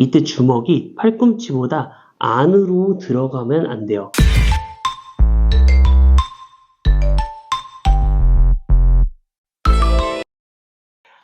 이때 주먹이 팔꿈치보다 안으로 들어가면 안 돼요.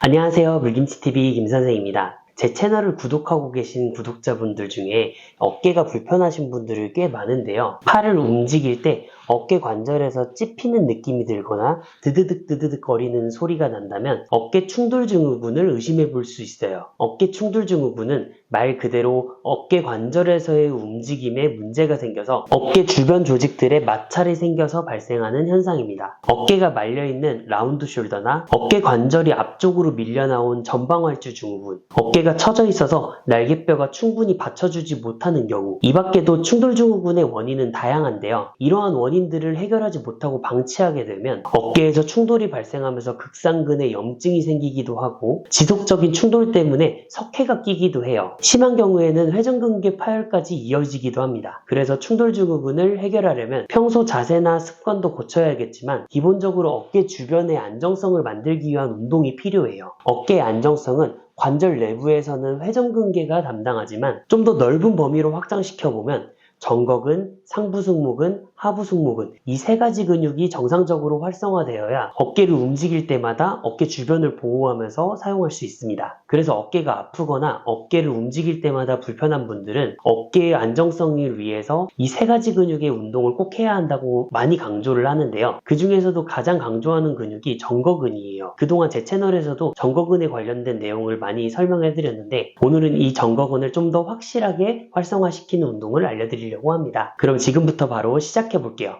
안녕하세요. 물김치TV 김선생입니다. 제 채널을 구독하고 계신 구독자분들 중에 어깨가 불편하신 분들이 꽤 많은데요. 팔을 움직일 때 어깨 관절에서 찝히는 느낌이 들거나 드드득 드드득 거리는 소리가 난다면 어깨 충돌 증후군을 의심해 볼 수 있어요. 어깨 충돌 증후군은 말 그대로 어깨 관절에서의 움직임에 문제가 생겨서 어깨 주변 조직들에 마찰이 생겨서 발생하는 현상입니다. 어깨가 말려있는 라운드 숄더나 어깨 관절이 앞쪽으로 밀려나온 전방활주 증후군, 어깨가 처져 있어서 날개뼈가 충분히 받쳐주지 못하는 경우, 이 밖에도 충돌 증후군의 원인은 다양한데요. 이러한 원인들을 해결하지 못하고 방치하게 되면 어깨에서 충돌이 발생하면서 극상근에 염증이 생기기도 하고 지속적인 충돌 때문에 석회가 끼기도 해요. 심한 경우에는 회전근개 파열까지 이어지기도 합니다. 그래서 충돌 증후군을 해결하려면 평소 자세나 습관도 고쳐야겠지만 기본적으로 어깨 주변의 안정성을 만들기 위한 운동이 필요해요. 어깨의 안정성은 관절 내부에서는 회전근개가 담당하지만 좀 더 넓은 범위로 확장시켜 보면 정곡은, 상부승모근, 하부승모근 이세 가지 근육이 정상적으로 활성화되어야 어깨를 움직일 때마다 어깨 주변을 보호하면서 사용할 수 있습니다. 그래서 어깨가 아프거나 어깨를 움직일 때마다 불편한 분들은 어깨의 안정성을 위해서 이 세 가지 근육의 운동을 꼭 해야 한다고 많이 강조를 하는데요. 그 중에서도 가장 강조하는 근육이 정거근이에요. 그동안 제 채널에서도 정거근에 관련된 내용을 많이 설명해 드렸는데 오늘은 이 정거근을 좀 더 확실하게 활성화시키는 운동을 알려드리려고 합니다. 그럼 지금부터 바로 시작해 볼게요.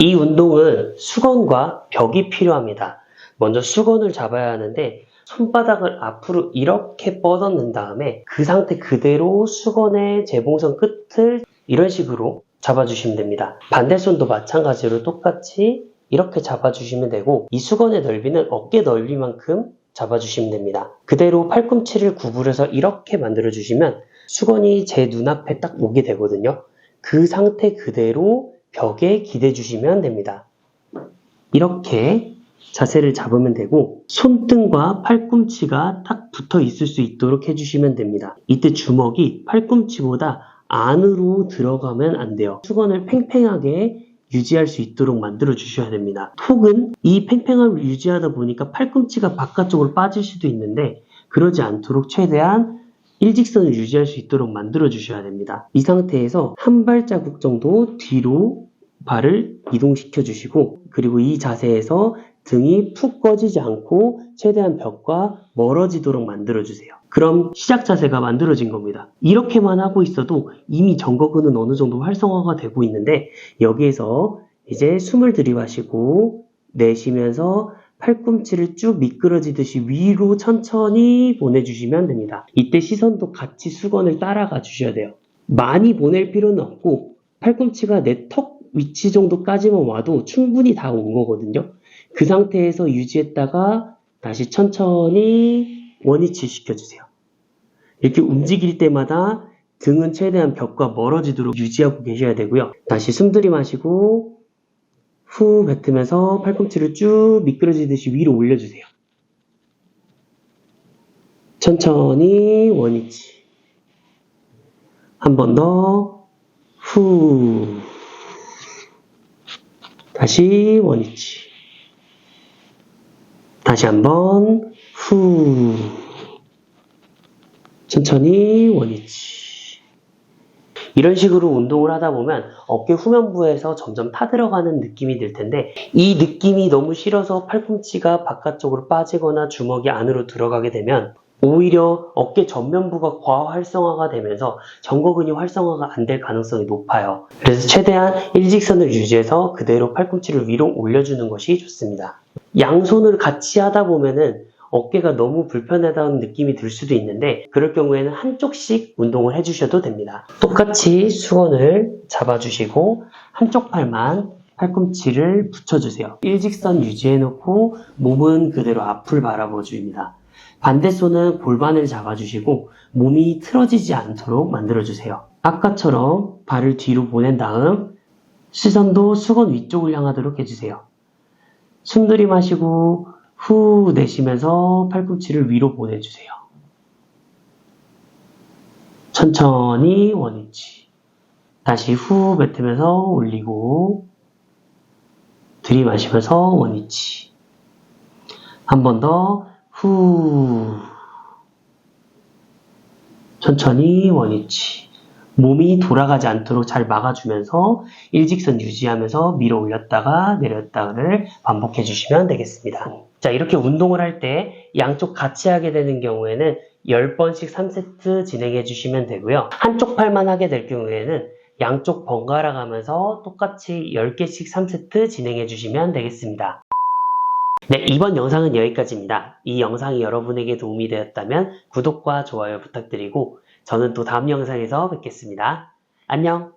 이 운동은 수건과 벽이 필요합니다. 먼저 수건을 잡아야 하는데 손바닥을 앞으로 이렇게 뻗어낸 다음에 그 상태 그대로 수건의 재봉선 끝을 이런 식으로 잡아주시면 됩니다. 반대손도 마찬가지로 똑같이 이렇게 잡아주시면 되고 이 수건의 넓이는 어깨 넓이만큼 잡아주시면 됩니다. 그대로 팔꿈치를 구부려서 이렇게 만들어주시면 수건이 제 눈앞에 딱 오게 되거든요. 그 상태 그대로 벽에 기대 주시면 됩니다. 이렇게 자세를 잡으면 되고 손등과 팔꿈치가 딱 붙어 있을 수 있도록 해주시면 됩니다. 이때 주먹이 팔꿈치보다 안으로 들어가면 안 돼요. 수건을 팽팽하게 유지할 수 있도록 만들어 주셔야 됩니다. 톡은 이 팽팽함을 유지하다 보니까 팔꿈치가 바깥쪽으로 빠질 수도 있는데 그러지 않도록 최대한 일직선을 유지할 수 있도록 만들어 주셔야 됩니다. 이 상태에서 한 발자국 정도 뒤로 발을 이동시켜 주시고 그리고 이 자세에서 등이 푹 꺼지지 않고 최대한 벽과 멀어지도록 만들어 주세요. 그럼 시작 자세가 만들어진 겁니다. 이렇게만 하고 있어도 이미 정거근은 어느 정도 활성화가 되고 있는데 여기에서 이제 숨을 들이마시고 내쉬면서 팔꿈치를 쭉 미끄러지듯이 위로 천천히 보내주시면 됩니다. 이때 시선도 같이 수건을 따라가 주셔야 돼요. 많이 보낼 필요는 없고 팔꿈치가 내 턱 위치 정도까지만 와도 충분히 다 온 거거든요. 그 상태에서 유지했다가 다시 천천히 원위치 시켜주세요. 이렇게 움직일 때마다 등은 최대한 벽과 멀어지도록 유지하고 계셔야 되고요. 다시 숨 들이마시고 후 뱉으면서 팔꿈치를 쭉 미끄러지듯이 위로 올려주세요. 천천히 원위치. 한 번 더, 후. 다시 원위치. 다시 한 번, 후. 천천히 원위치. 이런 식으로 운동을 하다 보면 어깨 후면부에서 점점 타들어가는 느낌이 들 텐데 이 느낌이 너무 싫어서 팔꿈치가 바깥쪽으로 빠지거나 주먹이 안으로 들어가게 되면 오히려 어깨 전면부가 과활성화가 되면서 정거근이 활성화가 안 될 가능성이 높아요. 그래서 최대한 일직선을 유지해서 그대로 팔꿈치를 위로 올려주는 것이 좋습니다. 양손을 같이 하다 보면은 어깨가 너무 불편하다는 느낌이 들 수도 있는데 그럴 경우에는 한쪽씩 운동을 해주셔도 됩니다. 똑같이 수건을 잡아주시고 한쪽 팔만 팔꿈치를 붙여주세요. 일직선 유지해놓고 몸은 그대로 앞을 바라봐 줍니다. 반대 손은 골반을 잡아주시고 몸이 틀어지지 않도록 만들어주세요. 아까처럼 발을 뒤로 보낸 다음 시선도 수건 위쪽을 향하도록 해주세요. 숨 들이마시고 후 내쉬면서 팔꿈치를 위로 보내주세요. 천천히 원위치. 다시 후 뱉으면서 올리고 들이마시면서 원위치. 한 번 더 후. 천천히 원위치. 몸이 돌아가지 않도록 잘 막아주면서 일직선 유지하면서 밀어 올렸다가 내렸다를 반복해 주시면 되겠습니다. 자, 이렇게 운동을 할 때 양쪽 같이 하게 되는 경우에는 10번씩 3세트 진행해 주시면 되고요. 한쪽 팔만 하게 될 경우에는 양쪽 번갈아 가면서 똑같이 10개씩 3세트 진행해 주시면 되겠습니다. 네, 이번 영상은 여기까지입니다. 이 영상이 여러분에게 도움이 되었다면 구독과 좋아요 부탁드리고 저는 또 다음 영상에서 뵙겠습니다. 안녕!